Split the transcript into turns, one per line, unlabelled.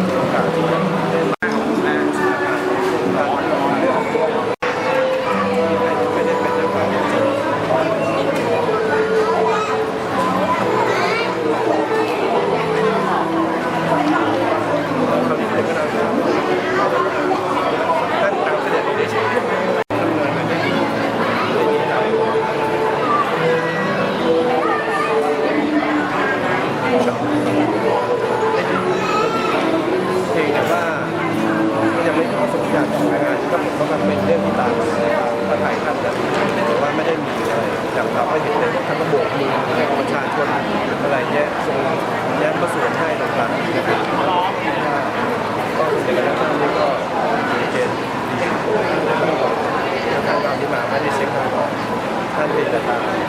Thank you. เราก็เห็นเลยว่าท่านก็โบกมือให้กับประชาชนอะไรเงี้ยทรงแย้มประสวนให้ต่างๆนะครับก็เห็นแล้วท่านนี้ก็มีเกณฑ์ดีแล้วก็ท่านตอนที่มาไม่ได้เช็คก่อนท่านเป็นอะไร